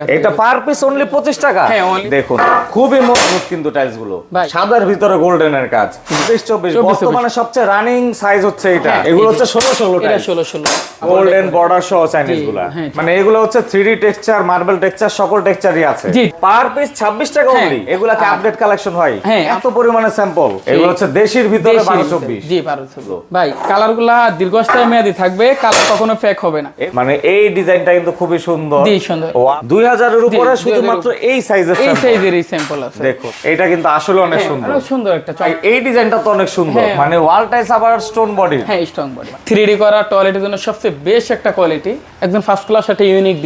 এটা per piece only পঁচিশ টাকা। হ্যাঁ, দেখুন খুবই মজবুত কিন্তু টাইলসগুলো। সাদার ভিতরে কাজ। চব্বিশ চব্বিশ। চব্বিশ, বর্তমানে সবচেয়ে রানিং সাইজ হচ্ছে এটা। হ্যাঁ, এগুলো হচ্ছে ষোলো ষোলো ষোলো ষোলো। গোল্ডেন বর্ডার সহ চাইনিজগুলা। হ্যাঁ, মানে এগুলো হচ্ছে থ্রি টেক্সচার মার্বেল টেক্সচার সকল টেক্সচারই আছে। পার পিস ছাব্বিশ টাকা। অনলি এগুলাকে আপডেট কালেকশন হয়। হ্যাঁ। এত পরিমাণে স্যাম্পল এগুলো হচ্ছে দেশির ভিতরে বারো চব্বিশ। জি বারো চব্বিশ। ভাই কালারগুলা দীর্ঘস্থায়ী মেয়াদি থাকবে কালার কখনো ফেক হবে না। মানে এই ডিজাইনটা কিন্তু খুবই সুন্দর। সুন্দর। দুই হাজারের উপরে শুধুমাত্র এই সাইজের এই সাইজের এই স্যাম্পল আছে। দেখুন এটা কিন্তু আসলে অনেক হ্যাঁ, সুন্দর। অনেক সুন্দর একটা এই ডিজাইনটা তো অনেক সুন্দর। হ্যাঁ। মানে ওয়াল টাইলস আবার স্টোন বডি হ্যাঁ স্ট্রং বডি করা টয়লেটের জন্য সবচেয়ে বেস্ট একটা কোয়ালিটি একদম ফার্স্ট ক্লাস একটা ইউনিক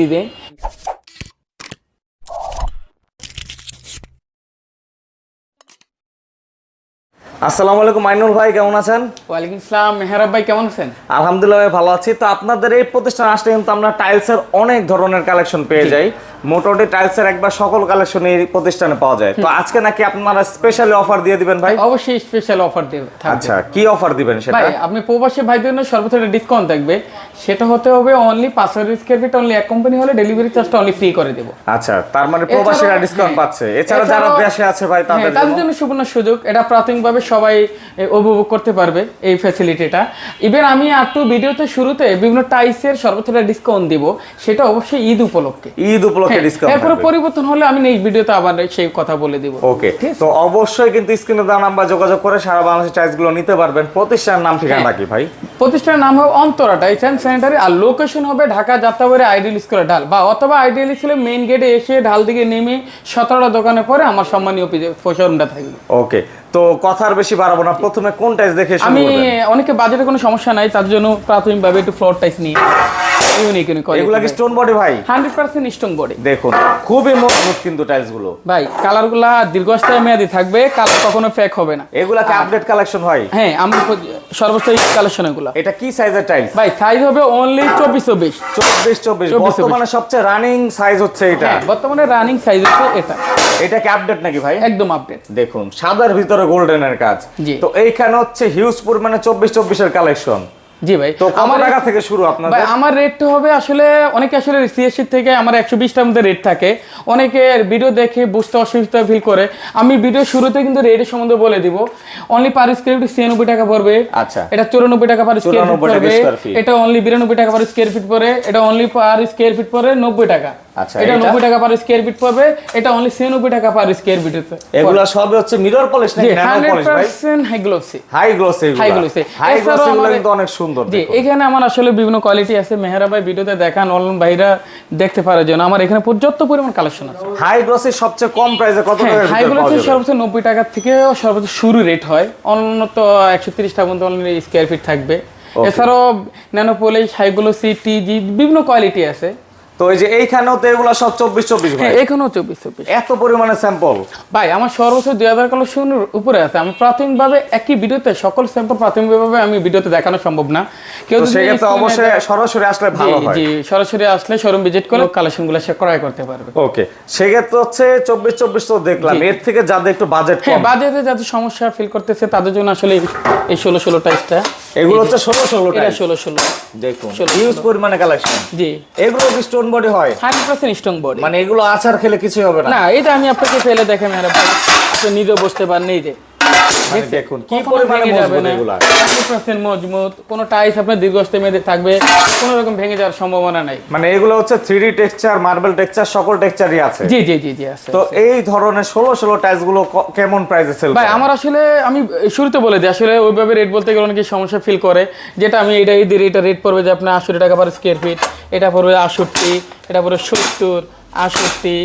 আসসালামু আলাইকুম মাইনুল ভাই কেমন আছেন? ওয়ালাইকুম আসসালাম মেহরাব ভাই কেমন আছেন? আলহামদুলিল্লাহ ভালো আছি। তো আপনাদের এই প্রতিষ্ঠান আসলে কিন্তু আমরা টাইলসের অনেক ধরনের কালেকশন পেয়ে যাই। মোটামুটি টাইলসের একবার সকল কালেকশন এই প্রতিষ্ঠানে পাওয়া যায়। তো আজকে নাকি আপনারা স্পেশালি অফার দিয়ে দিবেন ভাই? অবশ্যই স্পেশাল অফার দেবে। আচ্ছা কি অফার দিবেন সেটা? ভাই আপনি প্রবাসী ভাইদের জন্য সর্বোচ্চ একটা ডিসকাউন্ট থাকবে। সেটা হতে হবে অনলি পাঁচ হাজার স্কোয়ার ফিট অনলি এক কোম্পানি হলে ডেলিভারি চার্জটা অনলি ফ্রি করে দেবো। আচ্ছা তার মানে প্রবাসীরা ডিসকাউন্ট হ্যাঁ। পাচ্ছে। এছাড়া যারা দেশে আছে ভাই তাদের হ্যাঁ, তাদের জন্য? সুবর্ণ সুযোগ। এটা প্রাথমিকভাবে সবাই উপভোগ করতে পারবে এই ফ্যাসিলিটিটা ইভেন আমি আর একটু ভিডিওতে শুরুতে বিভিন্ন টাইসের সর্বোচ্চ ডিসকাউন্ট দিব। সেটা অবশ্যই ঈদ উপলক্ষে। ঈদ উপলক্ষে হ্যাঁ, ডিসকাউন্ট এরপরে পরিবর্তন হলে আমি নেক্সট ভিডিওতে আবার সেই কথা বলে দিব। ওকে তো অবশ্যই কিন্তু স্ক্রিনে দেওয়া নাম্বার যোগাযোগ করে সারা বাংলাদেশের টাইলসগুলো নিতে পারবেন। প্রতিষ্ঠানের নাম ঠিকানা হ্যাঁ। কি ভাই? প্রতিষ্ঠানের নাম হবে অন্তরা টাইস অ্যান্ড স্যানিটারি আর লোকেশন হবে ঢাকা যাত্রাবাড়ি আইডিয়াল স্কুলের ঢাল। বা অথবা আইডিয়াল স্কুলের মেইন গেটে এসে ঢাল দিকে নেমে সতেরোটা দোকানে পরে আমার সম্মানীয় শোরুমটা থাকবে। ওকে তো কথার বেশি বাড়াবো না। প্রথমে কোন টাইলস দেখে আমি অনেকে বাজেটে কোনো সমস্যা নাই তার জন্য প্রাথমিকভাবে একটু ফ্লোর টাইস নিই ইউনিক ইউনিক এগুলা কি স্টোন বডি ভাই? হান্ড্রেড পার্সেন্ট স্ট্রং বডি দেখুন খুবই মজবুত কিন্তু টাইলসগুলো ভাই কালারগুলা দীর্ঘস্থায়ী মেয়াদি থাকবে কালার কখনো ফেক হবে না। এগুলা কি আপডেট কালেকশন হয়? হ্যাঁ আমি সর্বোচ্চ কালেকশন এগুলা। এটা কি সাইজের টাইলস ভাই সাইজ হবে অনলি চব্বিশ চব্বিশ চব্বিশ চব্বিশ 24, বর্তমানে সবচেয়ে রানিং সাইজ হচ্ছে এটা। হ্যাঁ বর্তমানে রানিং সাইজ হচ্ছে এটা। এটা কি আপডেট নাকি ভাই? একদম আপডেট দেখুন সাদার ভিতরে গোল্ডেনের কাজ। তো এইখানে হচ্ছে হিউজ পরিমাণে চব্বিশ চব্বিশের কালেকশন জি ভাই আমার টাকা থেকে শুরু আপনাদের? ভাই আমার রেটটা হবে আসলে অনেকে আসলে সিএসসি থেকে আমার একশো বিশটার মধ্যে রেট থাকে। অনেকে ভিডিও দেখে বুঝতে অসুবিধা ফিল করে। আমি ভিডিও শুরুতে কিন্তু রেটের সম্বন্ধে বলে দিব। অনলি পার স্কোয়ার ফিট ছিয়ানব্বই টাকা পড়বে। আচ্ছা। এটা চুরানব্বই টাকা পার স্কোয়ার ফিট পড়বে। এটা অনলি বিরানব্বই টাকা পার স্কোয়ার ফিট পড়ে। এটা অনলি পার স্কোয়ার ফিট পড়ে নব্বই টাকা। আচ্ছা, এটা এটা? নব্বই টাকা পার স্কোয়ার ফিট পড়বে এটা অনলি ছিয়ানব্বই টাকা পার স্কোয়ার ফিট এগুলা সবই হচ্ছে মিরর পলিশ নাকি ন্যানো পলিশ ভাই? Percent high glossy high gloss High gloss high gloss এছাড়াও কিন্তু অনেক সুন্দর জি এখানে আমার আসলে বিভিন্ন কোয়ালিটি আছে। মেহরা ভাই ভিডিওতে দেখান অনলাইন ভাইরা দেখতে পারে যেন আমার এখানে পর্যাপ্ত পরিমাণ কালেকশন আছে। হাই গ্লোসের সবচেয়ে কম প্রাইসে কত হ্যাঁ? সর্বোচ্চ থেকে সর্বোচ্চ শুরু রেট হয়। অন্যত একশো তিরিশ টাকা পর্যন্ত অনলি স্কোয়ার ফিট থাকবে। এছাড়াও বিভিন্ন কোয়ালিটি আছে। তো এই যে এইখানেও তো এগুলো সব চব্বিশ চব্বিশ হ্যাঁ এখানেও চব্বিশ চব্বিশ। এত পরিমাণে স্যাম্পল ভাই আমার সর্বোচ্চ দুই হাজার কালেকশনের উপরে আছে। আমি প্রাথমিকভাবে একই ভিডিওতে সকল স্যাম্পল প্রাথমিকভাবে আমি ভিডিওতে দেখানো সম্ভব না। কেউ সেক্ষেত্রে অবশ্যই সরাসরি আসলে ভালো হয়। জি সরাসরি আসলে শোরুম ভিজিট করে কালেকশনগুলো সে ক্রয় করতে পারবে। ওকে সেক্ষেত্রে হচ্ছে চব্বিশ চব্বিশ তো দেখলাম। এর থেকে যাদের একটু বাজেট হ্যাঁ বাজেটে যাতে সমস্যা ফিল করতেছে তাদের জন্য আসলে এই- ষোলো ষোলো টাইসটা এগুলো হচ্ছে ষোলো ষোলো ষোলো ষোলো। দেখুন হিউজ পরিমাণে কালেকশন জি। এগুলো কি স্টোন বডি হয়? হান্ড্রেড পার্সেন্ট স্ট্রং বডি মানে এগুলো আচার খেলে কিছু হবে না? না এটা আমি আপনাকে ফেলে দেখে আপনি নিজে বসতে পারেন এই যে। মানে দেখুন কি পরিমাণে মজবুত এগুলা? মজবুত কোনো টাইস আপনার দীর্ঘস্থায়ী মেয়েদে থাকবে কোনো রকম ভেঙে যাওয়ার সম্ভাবনা নাই। মানে এগুলো হচ্ছে three D texture marble texture সকল টেক্সচারই আছে। জি জি জি জি আছে তো এই ধরনের ষোলো ষোলো টাইলসগুলো কেমন প্রাইসে সেল ভাই আমার আসলে আমি শুরুতে বলে দিই আসলে ওইভাবে রেট বলতে গেলে অনেকে সমস্যা ফিল করে যেটা আমি এটা এই রেট পড়বে যে আপনার আশি টাকা পার স্কোয়ার ফিট এটা পড়বে আষট্টি এটা পড়বে সত্তর আষট্টি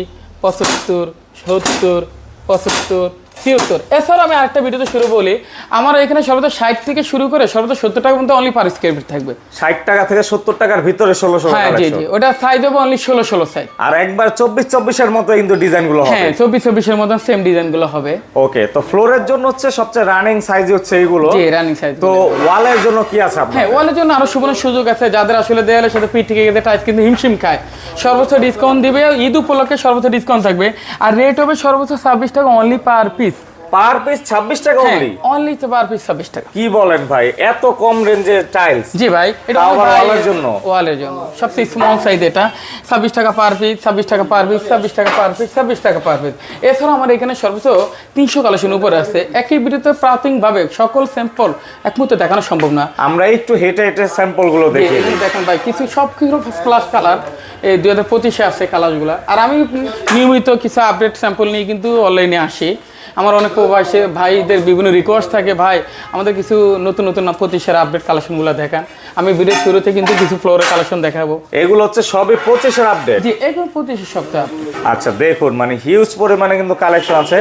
পঁচাত্তর সত্তর পঁচাত্তর ছিয়াত্তর এছাড়াও আমি আরেকটা ভিডিওতে শুরু বলি আমার এখানে সর্বোচ্চ ষাট থেকে শুরু করে সর্বোচ্চ সত্তর টাকা পর্যন্ত অনলি পার স্কোয়ার ফিট থাকবে। ষাট টাকা থেকে সত্তর টাকার ভিতরে ষোলো ষোলো হ্যাঁ জি জি ওটা সাইজ হবে অনলি ষোলো ষোলো সাইজ আর একবার চব্বিশ চব্বিশের মতো কিন্তু ডিজাইনগুলো হবে। হ্যাঁ চব্বিশ চব্বিশের মতন সেম ডিজাইনগুলো হবে। ওকে তো ফ্লোরের জন্য হচ্ছে সবচেয়ে রানিং সাইজ হচ্ছে এইগুলো জি রানিং সাইজ তো ওয়ালের জন্য কি আছে আপনার হ্যাঁ ওয়ালের জন্য আরও সুবর্ণ সুযোগ আছে যাদের আসলে দেয়ালের সাথে পিঠ থেকে গেছে টাইস কিন্তু হিমশিম খায়। সর্বোচ্চ ডিসকাউন্ট দিবে ঈদ উপলক্ষে সর্বোচ্চ ডিসকাউন্ট থাকবে। আর রেট হবে সর্বোচ্চ ছাব্বিশ টাকা only per piece per piece ছাব্বিশ টাকা হ্যাঁ অনলি অনলি তো পার পিস ছাব্বিশ টাকা। কি বলেন ভাই? এত কম রেঞ্জের টাইলস জি ভাই এটা ওয়ালের জন্য? ওয়ালের জন্য। সবচেয়ে স্মল সাইজ এটা। ছাব্বিশ টাকা পার পিস ছাব্বিশ টাকা পার পিস ছাব্বিশ টাকা পার পিস ছাব্বিশ টাকা পার পিস এছাড়াও আমার এখানে সর্বোচ্চ তিনশো কালেকশন উপরে আছে। একই ভিডিওতে প্রাথমিকভাবে সকল স্যাম্পল এক মুহূর্তে দেখানো সম্ভব না। আমরা একটু হেঁটে হেঁটে স্যাম্পলগুলো দেখি দেখেন ভাই কিছু সব কিছু ফার্স্ট ক্লাস কালার এই দুই হাজার পঁচিশে আছে কালারগুলো আর আমি নিয়মিত কিছু আপডেট স্যাম্পল নিয়ে কিন্তু অনলাইনে আসি। আমার অনেক প্রবাসী ভাইদের বিভিন্ন রিকোয়েস্ট থাকে ভাই আমাদের কিছু নতুন নতুন পঁচিশের আপডেট কালেকশনগুলো দেখান। আমি ভিডিও শুরুতে কিন্তু কিছু ফ্লোরের কালেকশন দেখাবো। এগুলো হচ্ছে সবই পঁচিশের আপডেট জি এগুলো পঁচিশের সপ্তাহ আচ্ছা দেখুন মানে হিউজ পরিমাণে কিন্তু কালেকশন আছে।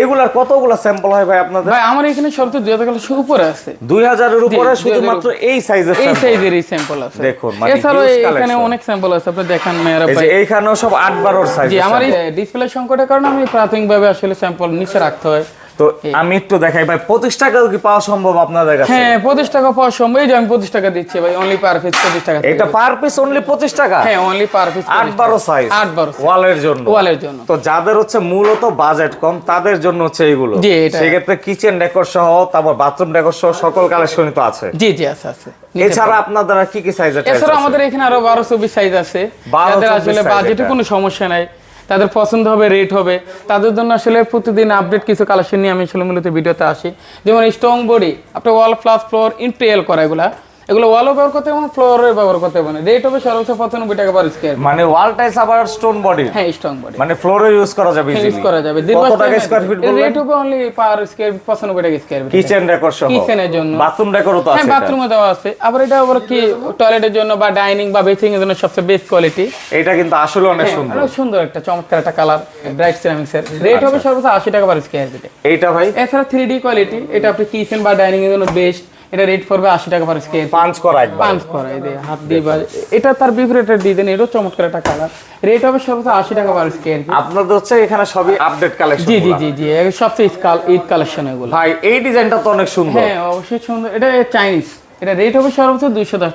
এগুলার কতগুলো স্যাম্পল হয় ভাই আপনাদের? ভাই আমার এখানে সব তো 2000 এর উপরে আছে। 2000 এর উপরে শুধুমাত্র এই সাইজের এই সাইজের এই স্যাম্পল আছে। দেখুন, মানে huge এখানে অনেক স্যাম্পল আছে আপনি দেখেন মেয়েরা এই ভাই। এইখানেও সব আট এর সাইজ জি আমার এই ডিসপ্লে সংকটের কারণে আমি প্রাথমিকভাবে আসলে স্যাম্পল নিচে রাখতে হয়। তো আমি একটু দেখাই ভাই পঁচিশ টাকাও কি পাওয়া সম্ভব আপনাদের কাছে? হ্যাঁ পঁচিশ টাকা পাওয়ার সম্ভব। এই যে আমি পঁচিশ টাকা দিচ্ছি ভাই অনলি পার পিস পঁচিশ টাকা এটা পার পিস অনলি পঁচিশ টাকা? হ্যাঁ অনলি পার পিস আট বারো সাইজ আট বারো ওয়ালের জন্য। ওয়ালের জন্য। তো যাদের হচ্ছে মূলত বাজেট কম তাদের জন্য হচ্ছে এইগুলো। সেক্ষেত্রে কিচেন ডেকোর সহ তারপর বাথরুম ডেকোর সহ সকল কালেকশনই তো আছে। জি জি আছে আছে। এছাড়া আপনাদের কি কি সাইজের এছাড়া আমাদের এখানে আরও বারো চব্বিশ সাইজ আছে। 12, যাদের আসলে বাজেটে। কোনো সমস্যা নাই। তাদের পছন্দ হবে রেট হবে। তাদের জন্য আসলে প্রতিদিন আপডেট কিছু কালেকশন নিয়ে আমি আসলে মূলত ভিডিওতে আসি। যেমন স্ট্রং বডি আপনার ওয়াল প্লাস ফ্লোর ইন্টেল করা এগুলা। এগুলো ওয়ালও ব্যবহার করতে এবং ফ্লোরে ব্যবহার করতে পারেন রেট হবে সর্বোচ্চ পঁচানব্বই টাকা পার স্কোয়ার মানে ওয়াল টাইস আবার স্টোন বডি হ্যাঁ স্ট্রং বডি মানে ফ্লোরে ইউজ করা যাবে ইউজ করা যাবে। কত টাকা স্কয়ার ফিট বললেন? রেট হবে অনলি পার স্কোয়ার পঁচানব্বই টাকা স্কোয়ার ফিট কিচেন ডেকোর সহ। কিচেনের জন্য। বাথরুম ডেকোরও তো হ্যাঁ আছে এটা। বাথরুমে দেওয়া আছে। আবার এটা আবার কি টয়লেটের জন্য বা ডাইনিং বা বেসিং এর জন্য সবচেয়ে বেস্ট কোয়ালিটি এটা কিন্তু আসলে অনেক সুন্দর। অনেক সুন্দর একটা চমৎকার একটা কালার ব্রাইট সিরামিক্স এর। রেট হবে সর্বোচ্চ আশি টাকা পার স্কোয়ার ফিটে এইটা ভাই? এছাড়া থ্রি ডি কোয়ালিটি এটা আপনি কিচেন বা ডাইনিং এর জন্য বেস্ট এটা রেট পড়বে আশি টাকা পার স্কোয়ার পাঁচ করা একবার। পাঁচ করা এই যে হাত দিয়ে বা এটা তার বিপরীতের ডিজাইন এটাও চমৎকার একটা কালার রেট হবে সর্বোচ্চ আশি টাকা পার স্কোয়ার আপনাদের হচ্ছে এখানে সবই আপডেট কালেকশন জি জি জি জি সবচেয়ে ঈদ কালেকশন এগুলো। ভাই এই ডিজাইনটা তো অনেক সুন্দর। হ্যাঁ অবশ্যই সুন্দর। এটা চাইনিজ এটা রেট হবে সর্বোচ্চ দুইশো দশ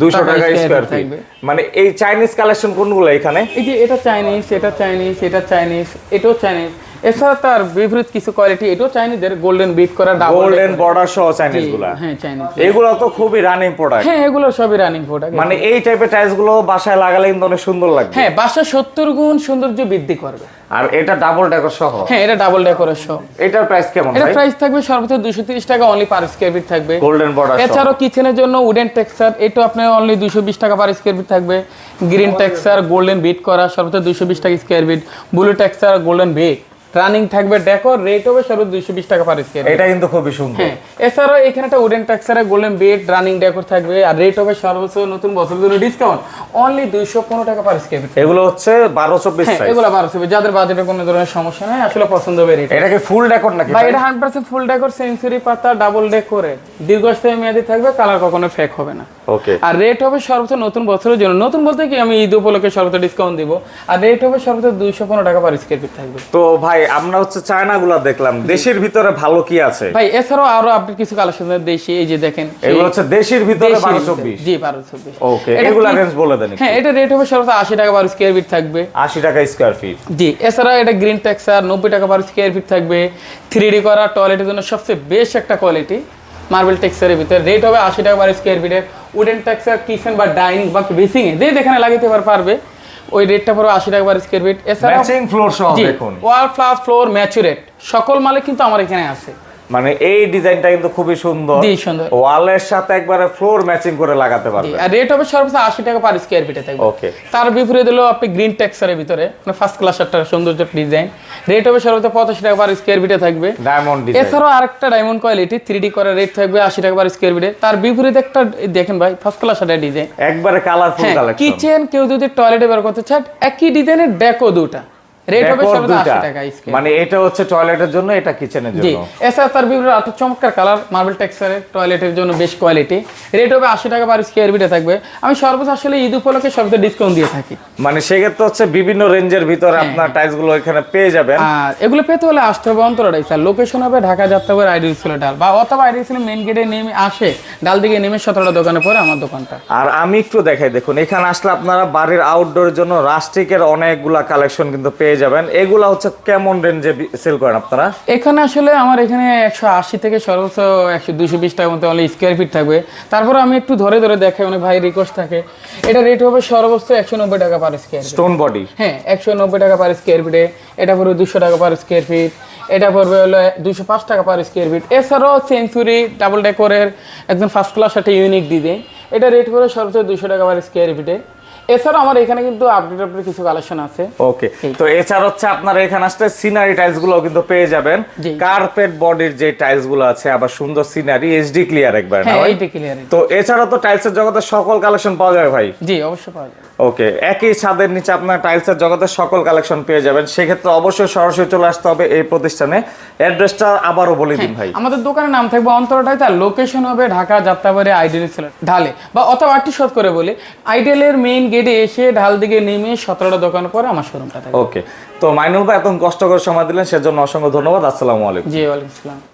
দুইশো টাকা স্কোয়ার ফিট। মানে এই চাইনিজ কালেকশন কোনগুলো এখানে? এই যে এটা চাইনিজ এটা চাইনিজ এটা চাইনিজ এটাও চাইনিজ এছাড়া তার বিপরীত কিছু কোয়ালিটি এটাও চাইনিজের গোল্ডেন বিট করা ডাবল গোল্ডেন বর্ডার সহ চাইনিজগুলা। হ্যাঁ চাইনিজ এগুলো তো খুবই রানিং প্রোডাক্ট হ্যাঁ এগুলো সবই রানিং প্রোডাক্ট মানে এই টাইপের টাইলসগুলো বাসায় লাগালে কিন্তু অনেক সুন্দর লাগবে। হ্যাঁ বাসা সত্তর গুণ সৌন্দর্য বৃদ্ধি করবে। আর এটা ডাবল ডেকর সহ? হ্যাঁ এটা ডাবল ডেকোরেশন এটার প্রাইস কেমন এটা প্রাইস থাকবে সর্বোচ্চ দুশো তিরিশ টাকা অনলি পার স্কোয়ার ফিট থাকবে। গোল্ডেন বর্ডার সহ। এছাড়াও কিচেনের জন্য উডেন টেক্সচার এটা আপনার অনলি দুশো বিশ টাকা পার স্কোয়ার ফিট থাকবে। গ্রিন টেক্সচার গোল্ডেন বিট করা সর্বোচ্চ দুশো বিশ টাকা square feet blue texture golden bit running থাকবে ডেকোর রেট হবে সর্বোচ্চ দুশো বিশ টাকা পার স্কোয়ার এটা কিন্তু খুবই সুন্দর। হ্যাঁ এছাড়াও এখানে একটা উডেন টেক্সচারে গোল্ডেন বেড রানিং ডেকোর থাকবে আর রেট হবে সর্বোচ্চ নতুন বছরের জন্য ডিসকাউন্ট অনলি দুইশো পনেরো টাকা পার স্কোয়ার এগুলো হচ্ছে বারো চব্বিশ হ্যাঁ এগুলো বারোশো যাদের বাজেটে কোনো ধরনের সমস্যা নেই আসলে পছন্দ হবে রেট এটা কি ফুল ডেকর নাকি ভাই? এটা hundred percent full decor century পাতা ডাবল ডেকোরে দীর্ঘস্থায়ী মেয়াদি থাকবে কালার কখনো ফেক হবে না। ওকে আর রেট হবে সর্বোচ্চ নতুন বছরের জন্য। নতুন বলতে কি আমি ঈদ উপলক্ষে সর্বোচ্চ ডিসকাউন্ট দিব। আর রেট হবে সর্বোচ্চ দুইশো পনেরো টাকা পার স্কোয়ার ফিট থাকবে। তো ভাই আমরা হচ্ছে চায়না গুলা দেখলাম দেশের ভিতরে ভালো কি আছে? ভাই এছাড়াও আরও আপনি কিছু কালেকশন দেশি এই যে দেখেন এগুলো হচ্ছে দেশের ভিতরে জি ওকে এগুলা রেঞ্জ বলে দেন হ্যাঁ এটা রেট হবে সর্বোচ্চ আশি টাকা পার স্কোয়ার ফিট থাকবে। আশি টাকা স্কোয়ার ফিট জি এছাড়া এটা গ্রিন টেক্সার নব্বই টাকা পার স্কোয়ার ফিট থাকবে। থ্রি ডি করা টয়লেটের জন্য সবচেয়ে বেস্ট একটা কোয়ালিটি মার্বেল টেক্সারের ভিতরে। রেট হবে আশি টাকা পার স্কোয়ার ফিটের উডেন টেক্সার কিচেন বা ডাইনিং বা বেসিং এ যে যেখানে লাগাইতে পারবে। ওই রেটটা পড়বে আশি টাকা পার স্কোয়ার ফিট এছাড়া ম্যাচিং ফ্লোর সহ দেখুন। ওয়াল প্লাস ফ্লোর ম্যাচুরেট সকল মালে কিন্তু আমার এখানে আছে। মানে এই ডিজাইনটা কিন্তু খুবই সুন্দর। সুন্দর। ওয়ালের সাথে একবারে ফ্লোর ম্যাচিং করে লাগাতে জি, পারবে আর রেট হবে সর্বোচ্চ আশি টাকা পার স্কোয়ার ফিটে থাকবে। ওকে তার বিপরীতে দিলেও আপনি গ্রিন টেক্সারের ভিতরে মানে ফার্স্ট ক্লাস একটা সৌন্দর্য ডিজাইন রেট হবে সর্বোচ্চ পঁচাশি টাকা পার স্কোয়ার ফিটে থাকবে। ডায়মন্ড ডিজাইন এছাড়াও আরেকটা ডায়মন্ড কোয়ালিটি থ্রি ডি করার রেট থাকবে আশি টাকা পার স্কোয়ার ফিটে তার বিপরীতে একটা দেখেন ভাই ফার্স্ট ক্লাস একটা ডিজাইন একবারে কালারফুল কালেকশন কিচেন কেউ যদি টয়লেটে বের করতে চায় একই ডিজাইনের ডেকো দুটা। রেট হবে টাকা মানে এটা হচ্ছে টয়লেটের জন্য এটা কিচেনের জি। জন্য। এছাড়া তার বিভিন্ন চমৎকার কালার মার্বেল টেক্সচারের টয়লেটের জন্য বেশ কোয়ালিটি রেট হবে আশি টাকা পার স্কোয়ার ফিটে থাকবে। আমি সর্বোচ্চ আসলে ঈদ উপলক্ষে সবচেয়ে ডিসকাউন্ট দিয়ে থাকি। মানে সেক্ষেত্রে হচ্ছে বিভিন্ন রেঞ্জের ভিতরে হ্যাঁ। আপনার টাইলসগুলো এখানে পেয়ে যাবেন। আর এগুলো পেতে হলে আসতে হবে স্যার লোকেশন হবে ঢাকা যাত্রাবাড়ি আইডি ছিল ডাল। বা অথবা মেন গেটে নেমে আসে ডাল দিকে নেমে সতেরোটা দোকানে পরে আমার দোকানটা। আর আমি একটু দেখাই দেখুন এখানে আসলে আপনারা বাড়ির আউটডোরের জন্য রাস্টিকের অনেকগুলা কালেকশন কিন্তু পেয়ে পেয়ে যাবেন। এগুলা হচ্ছে কেমন রেঞ্জে সেল করেন আপনারা? এখানে আসলে আমার এখানে একশো আশি থেকে সর্বোচ্চ একশো দুশো বিশ টাকার মতো অনলি স্কোয়ার ফিট থাকবে। তারপরে আমি একটু ধরে ধরে দেখাই অনেক ভাই রিকোয়েস্ট থাকে। এটা রেট হবে সর্বোচ্চ একশো নব্বই টাকা পার স্কোয়ার স্টোন বডি হ্যাঁ একশো নব্বই টাকা পার স্কোয়ার ফিটে এটা পড়বে দুশো টাকা পার স্কোয়ার ফিট এটা পড়বে হলো দুশো পাঁচ টাকা পার স্কোয়ার ফিট এছাড়াও সেঞ্চুরি ডাবল ডেকোরের একদম ফার্স্ট ক্লাস একটা ইউনিক দিবে এটা রেট পড়বে সর্বোচ্চ দুশো টাকা পার স্কোয়ার ফিটে এছাড়াও আমার এখানে কিন্তু আপডেট আপডেট কিছু কালেকশন আছে। ওকে তো এছাড়া হচ্ছে আপনারা এখানে আসলে সিনারি টাইলসগুলো কিন্তু পেয়ে যাবেন। কার্পেট বডির যে টাইলসগুলো আছে আবার সুন্দর সিনারি এইচডি ক্লিয়ার একবার না এইচডি ক্লিয়ার তো এছাড়া তো টাইলসের জগতে সকল কালেকশন পাওয়া যাবে ভাই? জি অবশ্যই পাওয়া যাবে। ওকে একই ছাদের নিচে আপনার টাইলসের জগতে সকল কালেকশন পেয়ে যাবেন। সেক্ষেত্রে অবশ্যই সরাসরি চলে আসতে হবে এই প্রতিষ্ঠানে। অ্যাড্রেসটা আবারও বলে দিন ভাই। আমাদের দোকানের নাম থাকবে অন্তরটাই তার লোকেশন হবে ঢাকা যাত্রাবাড়ি আইডিয়াল ঢালে। বা অথবা আটটি শত করে বলি আইডিয়ালের মেইন গেটে এসে ঢাল দিকে নেমে সতেরোটা দোকান পরে আমার শোরুমটা থাকবে। ওকে তো মাইনুল ভাই এত কষ্ট করে সময় দিলেন সেজন্য অসংখ্য ধন্যবাদ আসসালামু আলাইকুম। জি ওয়ালাইকুম আসসালাম।